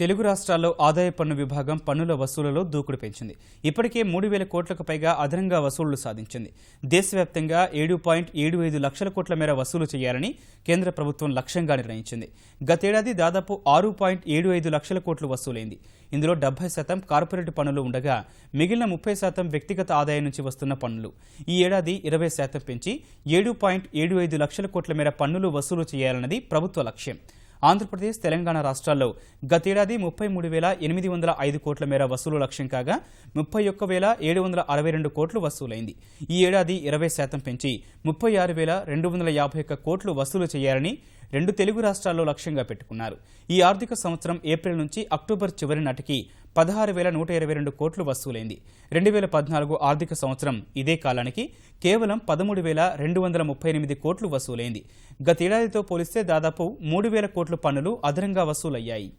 తెలుగు రాష్ట్రాల్లో ఆదాయ పన్ను విభాగం పన్నుల వసూలులో దూకుడు పెంచింది. ఇప్పటికే మూడు వేల కోట్లకు పైగా అదనంగా వసూళ్ళు సాధించింది. దేశవ్యాప్తంగా ఏడు పాయింట్ ఏడు ఐదు లక్షల కోట్ల మేర వసూలు చేయాలని కేంద్ర ప్రభుత్వం లక్ష్యంగా నిర్ణయించింది. గతేడాది దాదాపు ఆరు పాయింట్ ఏడు ఐదు లక్షల కోట్లు వసూలైంది. ఇందులో డెబ్బై శాతం కార్పొరేట్ పన్నులు ఉండగా మిగిలిన ముప్పై శాతం వ్యక్తిగత ఆదాయం నుంచి వస్తున్న పన్నులు. ఈ ఏడాది ఇరవై శాతం పెంచి ఏడు పాయింట్ ఏడు ఐదు లక్షల కోట్ల మేర పన్నులు వసూలు చేయాలన్నది ప్రభుత్వ లక్ష్యం. ఆంధ్రప్రదేశ్ తెలంగాణ రాష్ట్రాల్లో గతేడాది ముప్పై మూడు వేల ఎనిమిది వందల ఐదు కోట్ల మేర వసూలు లక్ష్యం కాగా ముప్పై ఒక్క వేల ఏడు వందల అరవై రెండు కోట్లు వసూలైంది. ఈ ఏడాది ఇరవై శాతం పెంచి ముప్పై ఆరు వేల రెండు వందల యాభై ఒక్క కోట్లు వసూలు చేయాలని రెండు తెలుగు రాష్ట్రాల్లో లక్ష్యంగా పెట్టుకున్నారు. ఈ ఆర్థిక సంవత్సరం ఏప్రిల్ నుంచి అక్టోబర్ చివరి నాటికి పదహారు వేల నూట ఇరవై రెండు కోట్లు వసూలైంది. రెండు వేల పద్నాలుగు ఆర్థిక సంవత్సరం ఇదే కాలానికి కేవలం పదమూడు వేల రెండు వందల ముప్పై ఎనిమిది కోట్లు వసూలైంది. గతేడాదితో పోలిస్తే దాదాపు మూడు వేల కోట్ల పన్నులు అదనంగా వసూలయ్యాయి.